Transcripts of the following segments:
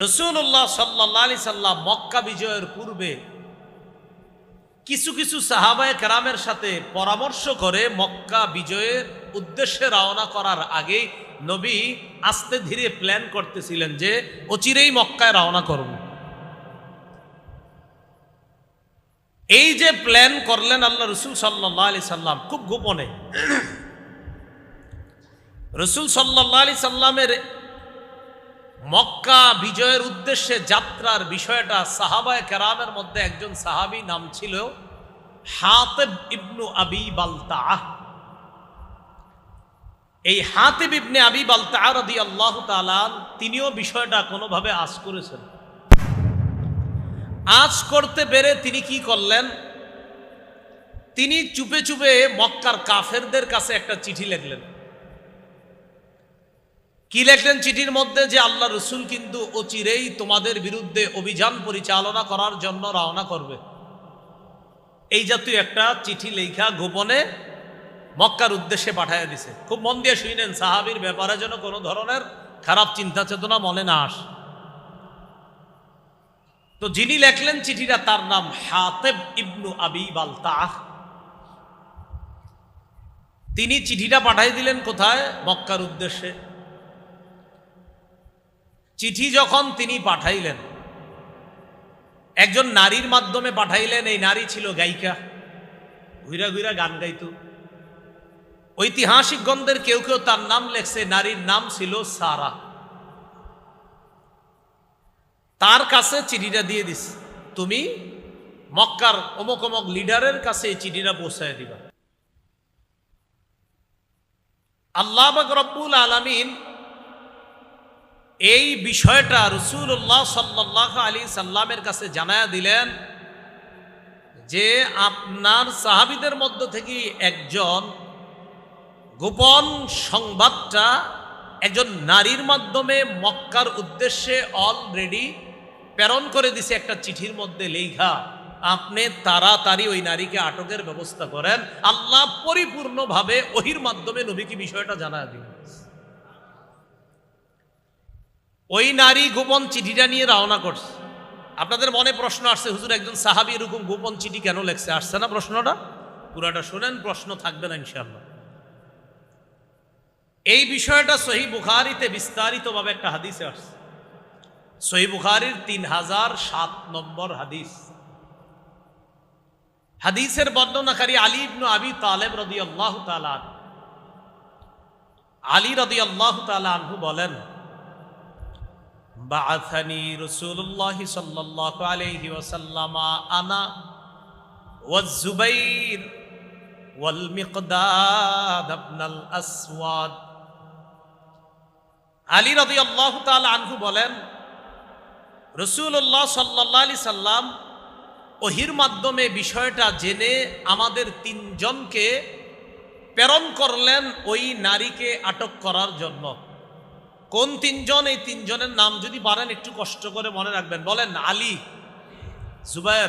রসুল্লাহ সাল্লাহ আলি সাল্লাম মক্কা বিজয়ের পূর্বে কিছু কিছু সাহাবায় কেরামের সাথে পরামর্শ করে মক্কা বিজয়ের উদ্দেশ্যে রওনা করার আগেই নবী আস্তে ধীরে প্ল্যান করতেছিলেন যে অচিরেই মক্কায় রওনা করব। এই যে প্ল্যান করলেন আল্লাহ রসুল সাল্লাহ আলি সাল্লাম খুব গোপনে। রসুল সাল্লাহ আলি সাল্লামের মক্কা বিজয়ের উদ্দেশ্যে যাত্রার বিষয়টা সাহাবায় কেরামের মধ্যে একজন সাহাবি নাম ছিল হাতেব ইবনু আবি বালতা এই হাতেব ইবনে আবি বালতা রদি আল্লাহ তালান তিনিও বিষয়টা কোনোভাবে আজ করেছেন। আজ করতে পেরে তিনি কি করলেন? তিনি চুপে চুপে মক্কার কাফেরদের কাছে একটা চিঠি লিখলেন। কি লেখলেন চিঠির মধ্যে যে আল্লাহ রসুল কিন্তু অচিরেই তোমাদের বিরুদ্ধে অভিযান পরিচালনা করার জন্য রওনা করবে? এই জাতীয় একটা চিঠি লেখা গোপনে মক্কার উদ্দেশ্যে পাঠাইয়া দিছে। খুব মন দিয়ে শুনেন সাহাবির ব্যাপারে যেন কোনো ধরনের খারাপ চিন্তা চেতনা মনে না আস। তো যিনি লেখলেন চিঠিটা তার নাম হাতেব ইবনু আবি বালতাহ। তিনি চিঠিটা পাঠাই দিলেন কোথায়? মক্কার উদ্দেশ্যে। চিঠি যখন তিনি পাঠাইলেন, একজন নারীর মাধ্যমে পাঠাইলেন, এই নারী ছিল গায়িকা। ঘুরা ঘুরা গান গাইত। ঐতিহাসিক গন্ধের কেউ কেউ তার নাম লেখছে, নারীর নাম ছিল সারা। তার কাছে চিঠিটা দিয়ে দিস, তুমি মক্কার অমুক অমুক লিডারের কাছে এই চিঠিটা পৌঁছায় দিবা। আল্লাহ রব্বুল আলমিন এই বিষয়টা রসুল্লাহ সাল্লাহ আলী সাল্লামের কাছে জানায়া দিলেন যে আপনার সাহাবিদের মধ্য থেকে একজন গোপন সংবাদটা একজন নারীর মাধ্যমে মক্কার উদ্দেশ্যে অলরেডি প্রেরণ করে দিছে একটা চিঠির মধ্যে লেখা, আপনি তাড়াতাড়ি ওই নারীকে আটকের ব্যবস্থা করেন। আল্লাহ পরিপূর্ণভাবে ওহির মাধ্যমে নবীকে বিষয়টা জানা দিলেন। ওই নারী গোপন চিঠিটা নিয়ে রওনা করছে। আপনাদের মনে প্রশ্ন আসছে, হুজুর একজন সাহাবি এরকম গোপন চিঠি কেন লেখছে? আসছে না প্রশ্নটা? পুরাটা শোনেন, প্রশ্ন থাকবে না ইনশাল্লাহ এই বিষয়টা সহি বুখারিতে বিস্তারিতভাবে একটা হাদিসে আসছে। সহি বুখারির তিন হাজার সাত নম্বর হাদিস। হাদিসের বর্ণনাকারী আলী ইবনু আবি তালেব রদি আল্লাহ তালান আলী রদি আল্লাহ তালানহু বলেন بعثني رسول الله صلى الله عليه وسلم أنا والزبير والمقداد ابن الأسود আলী রদি আল্লাহ তাল আনহু বলেন রসুল্লাহ সাল্লাহ আলি সাল্লাম ওহির মাধ্যমে বিষয়টা জেনে আমাদের তিনজনকে প্রেরণ করলেন ওই নারীকে আটক করার জন্য কোন তিনজন, এই তিনজনের নাম যদি পারেন একটু কষ্ট করে মনে রাখবেন। বলেন, আলী, জুবাইর,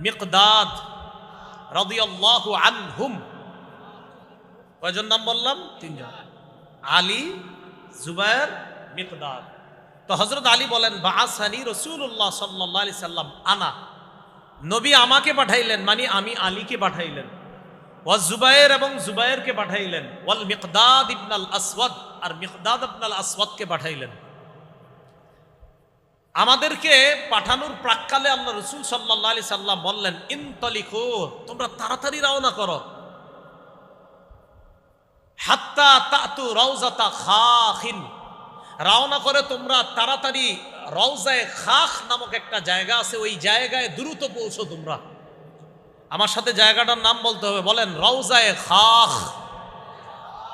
মিকদাদ আনহুম। কয়জন নাম বললাম? তিনজন। আলী, জুবাইর, মিকদাদ। তো হজরত আলী বলেন বাহাসানি রসুল্লাহ সাল্লাহ আলি সাল্লাম, আনা। নবী আমাকে পাঠাইলেন মানে আমি আলীকে পাঠাইলেন। ওয়া জুবাইর এবং জুবাইরকে পাঠাইলেন। ওয়াল মিকদাদ ইবনাল আসওয়াদ। আর মিকদাদ ইবনাল আসওয়াদকে পাঠাইলেন। আমাদেরকে পাঠানোর প্রাককালে আল্লাহ রসুল সাল্লাহ আলি সাল্লাম বললেন ইনতলিখো তোমরা তাড়াতাড়ি রওনা করো। হাত্তা তাতু রওজাতা রওনা করে তোমরা তাড়াতাড়ি রওজায় খাখ নামক একটা জায়গা আছে, ওই জায়গায় দ্রুত পৌঁছো তোমরা। আমার সাথে জায়গাটার নাম বলতে হবে, বলেন রওজায় খাখ।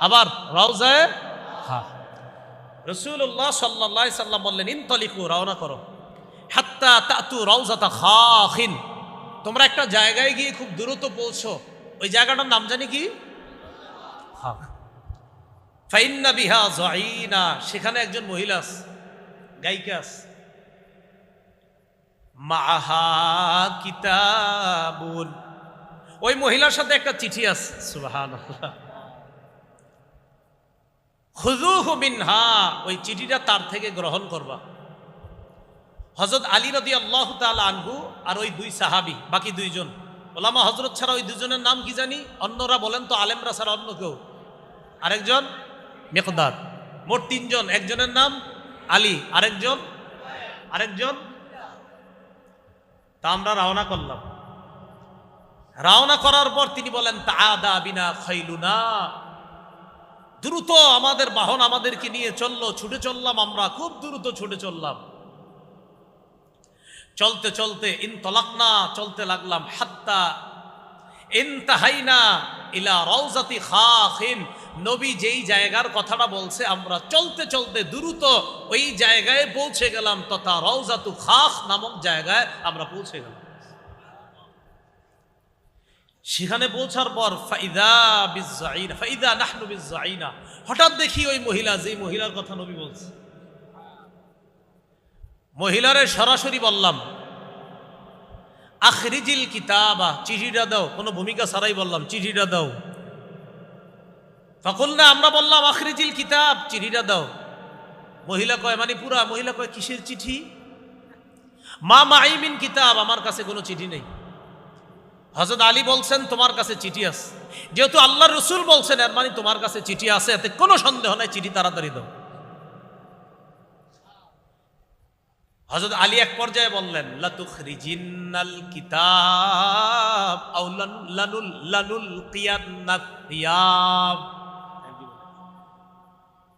আবার রওজায় রসুল্লাহ সাল্লাহ সাল্লাম বললেন ইনতলিকু রওনা করো। হাত্তা তাতু রওজাতা খাখিন। তোমরা একটা জায়গায় গিয়ে খুব দ্রুত পৌঁছো। ওই জায়গাটার নাম জানি কি? খাখ ফাইন্না বিহা জাইনা সেখানে একজন মহিলা আছে গায়িকা আছে। মাহা কিতাবুন। ওই মহিলার সাথে একটা চিঠি আছে সুবাহান খুজুহু মিনহা, ওই চিঠিটা তার থেকে গ্রহণ করবা। হজরত আলী রদি আল্লাহ আনহু আর ওই দুই সাহাবি, বাকি দুইজন। ওলামা হজরত ছাড়া ওই দুজনের নাম কি জানি? অন্যরা বলেন তো আলেমরা ছাড়া অন্য কেউ। আরেকজন? মেকদার। মোট তিনজন, একজনের নাম আলী, আরেকজন? আরেকজন? তা আমরা রওনা করলাম। রওনা করার পর তিনি বলেন তাদা বিনা খাইলুনা। দ্রুত আমাদের বাহন আমাদেরকে নিয়ে চলল, ছুটে চললাম আমরা, খুব দ্রুত ছুটে চললাম। চলতে চলতে ইন তলাকনা, চলতে লাগলাম, হাত্তা ইনতাহাইনা ইলা রওজাতি খাখিন। নবী যেই জায়গার কথাটা বলছে আমরা, চলতে চলতে দ্রুত ওই জায়গায় পৌঁছে গেলাম, তথা রওজাতু খাখ নামক জায়গায় আমরা পৌঁছে গেলাম। সেখানে পৌঁছার পর, ফাইদা ফাইদা হঠাৎ দেখি ওই মহিলা যে মহিলার কথা নবী বলছে। মহিলারে সরাসরি বললাম, আখরিজিল কিতাবা, চিঠিটা দাও। কোনো ভূমিকা ছাড়াই বললাম, চিঠিটা দাও। তখন না আমরা বললাম, আখরিজিল কিতাব, চিঠিটা দাও। মহিলা কয় মানে পুরা, মহিলা কয়, কিসের চিঠি? মা মাইমিন কিতাব, আমার কাছে কোনো চিঠি নেই। হজরত আলী বলছেন, তোমার কাছে চিঠি আছে। যেহেতু আল্লাহ রসুল বলছেন, এর মানে তোমার কাছে চিঠি আছে, এতে কোনো সন্দেহ নাই, চিঠি তাড়াতাড়ি দাও। হজরত আলী এক পর্যায়ে বললেন, লাতুখরিজিন্নাল কিতাব, আও লান- লানুল লানুল কিয়ান্নাত থিয়াব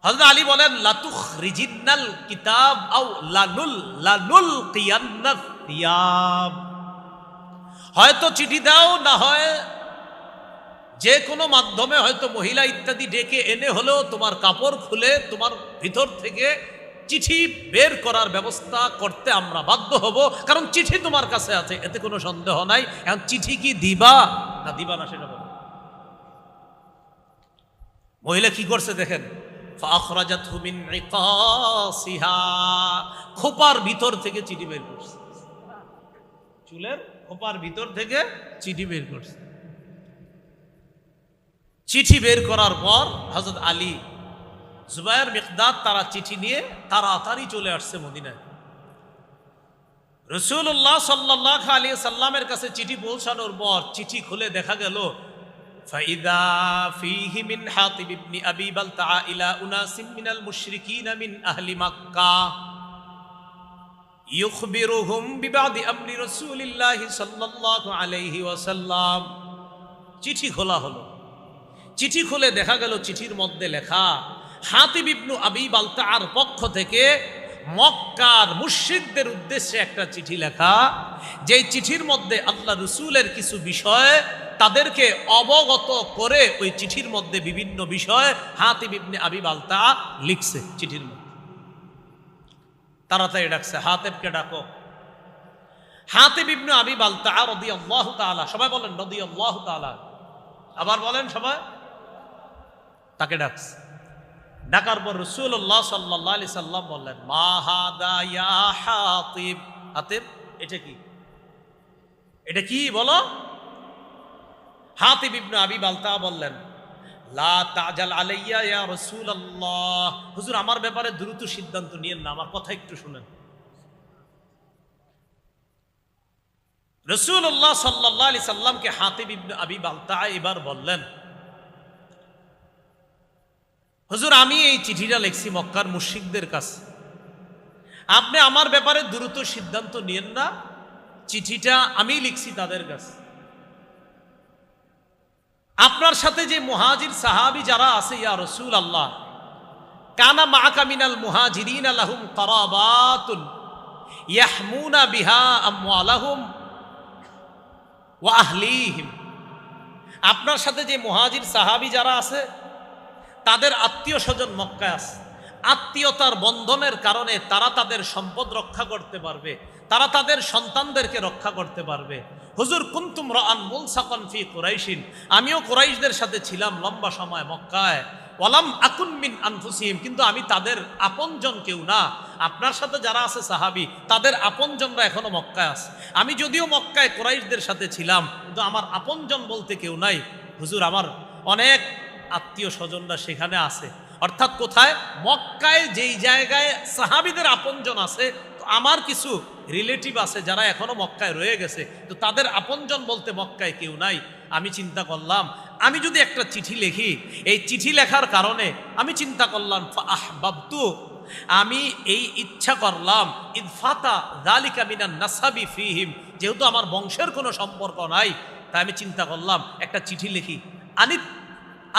হজরত আলী বলেন, লাতুখরিজিন্নাল কিতাব, আও লানুল লানুল কিয়ান্নাত থিয়াব হয়তো চিঠি দাও, না হয় যে কোনো মাধ্যমে হয়তো মহিলা ইত্যাদি ডেকে এনে হলেও তোমার কাপড় খুলে তোমার ভিতর থেকে চিঠি বের করার ব্যবস্থা করতে আমরা বাধ্য হব। কারণ চিঠি তোমার কাছে আছে, এতে কোনো সন্দেহ নাই। এখন চিঠি কি দিবা? না দিবা না, সেটা বলো। মহিলা কি করছে দেখেন? খোপার ভিতর থেকে চিঠি বের করছে। চুলের খোপার ভিতর থেকে চিঠি বের করছে চিঠি বের করার পর হজরত আলী জুবাইর মিকদাদ তারা চিঠি নিয়ে তাড়াতাড়ি চলে আসছে মদিনায় রসুল্লাহ সাল্লাহ আলী সাল্লামের কাছে চিঠি পৌঁছানোর পর চিঠি খুলে দেখা গেল فإذا فيه من حاطب بن أبي بلتع إلى أناس من المشركين من أهل مكة ইউখবিরুহুম বিবাদি আমরি রসুলিল্লাহ সাল্লাল্লাহু আলাইহি ওয়াসাল্লাম। চিঠি খোলা হলো। চিঠি খুলে দেখা গেল, চিঠির মধ্যে লেখা, হাতিব ইবনু আবি বালতার পক্ষ থেকে মক্কার মুর্শিদদের উদ্দেশ্যে একটা চিঠি লেখা, যেই চিঠির মধ্যে আল্লাহ রসুলের কিছু বিষয় তাদেরকে অবগত করে ওই চিঠির মধ্যে বিভিন্ন বিষয় হাতিব ইবনে আবি বালতা লিখছে চিঠির মধ্যে। তাড়াতাড়ি ডাকছে, হাতেবকে ডাকো। হাতিব ইবনে আবি বালতা রদি আল্লাহ তালা সবাই বলেন রদি আল্লাহ তালা আবার বলেন সবাই, তাকে ডাকছে। ডাকার পর রসুল্লাহ সাল্লাহ আলি সাল্লাম বললেন, মা হাদা ইয়া হাতিব। হাতিব, এটা কি? এটা কি বলো? হাতিব ইবনে আবি বালতা বললেন হুজুর, আমার ব্যাপারে দ্রুত সিদ্ধান্ত নিয়েন না, আমার কথা একটু শুনেন। রসুল্লাহ সাল্লাহ আলি সাল্লামকে ইবনে আবি বালতা এবার বললেন, হুজুর, আমি এই চিঠিটা লিখছি মক্কার মুশিকদের কাছে। আপনি আমার ব্যাপারে দ্রুত সিদ্ধান্ত নিয়েন না, চিঠিটা আমি লিখছি তাদের কাছে। আপনার সাথে যে মুহাজির সাহাবি যারা আছে, ইয়া রসুল আল্লাহ কানা মাকা মিনাল মুহাজিরিন আলাহুম কারাবাতুন ইয়াহমুনা বিহা আমওয়ালাহুম ওয়া আহলিহিম। আপনার সাথে যে মুহাজির সাহাবি যারা আছে, তাদের আত্মীয় স্বজন মক্কায় আত্মীয়তার বন্ধনের কারণে তারা তাদের সম্পদ রক্ষা করতে পারবে, তারা তাদের সন্তানদেরকে রক্ষা করতে পারবে। হুজুর, কুন্তুম রান মুলসাকন ফি কুরাইশিন? আমিও কুরাইশদের সাথে ছিলাম লম্বা সময় মক্কায়। ওয়ালাম আকুন মিন আনফুসিহিম, কিন্তু আমি তাদের আপনজন কেউ না। আপনার সাথে যারা আছে সাহাবি, তাদের আপনজনরা এখনও মক্কায় আছে। আমি যদিও মক্কায় কোরাইশদের সাথে ছিলাম, কিন্তু আমার আপনজন বলতে কেউ নাই। হুজুর, আমার অনেক আত্মীয় স্বজনরা সেখানে আছে। অর্থাৎ কোথায়? মক্কায় যেই জায়গায় সাহাবিদের আপনজন আছে আমার কিছু রিলেটিভ আছে যারা এখনও মক্কায় রয়ে গেছে, তো তাদের আপনজন বলতে মক্কায় কেউ নাই, আমি চিন্তা করলাম, আমি যদি একটা চিঠি লিখি, এই চিঠি লেখার কারণে আমি চিন্তা করলাম আহ আমি এই ইচ্ছা করলাম ইদফাতা জালিকা মিনান নাসাবি ফিহিম, যেহেতু আমার বংশের কোনো সম্পর্ক নাই, তাই আমি চিন্তা করলাম, একটা চিঠি লিখি, আনিত,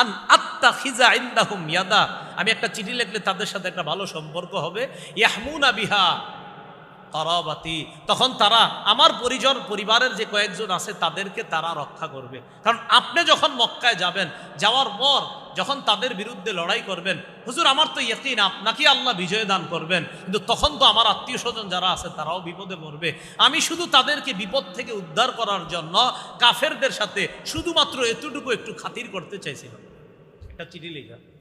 আন আত্মা খিজা ইন্দাহুম ইয়াদা, আমি একটা চিঠি লিখলে তাদের সাথে একটা ভালো সম্পর্ক হবে, ইয়াহমুনা বিহা তারাবাতি। তখন তারা আমার পরিজন, পরিবারের যে কয়েকজন আছে, তাদেরকে তারা রক্ষা করবে। কারণ আপনি যখন মক্কায় যাবেন, যাওয়ার পর যখন তাদের বিরুদ্ধে লড়াই করবেন, হুজুর, আমার তো ইয়কিন, আপনাকে আল্লাহ বিজয় দান করবেন। কিন্তু তখন তো আমার আত্মীয় স্বজন যারা আছে, তারাও বিপদে পড়বে। আমি শুধু তাদেরকে বিপদ থেকে উদ্ধার করার জন্য কাফেরদের সাথে শুধুমাত্র এতটুকু একটু খাতির করতে চাইছিলাম। একটা চিঠি লেখা।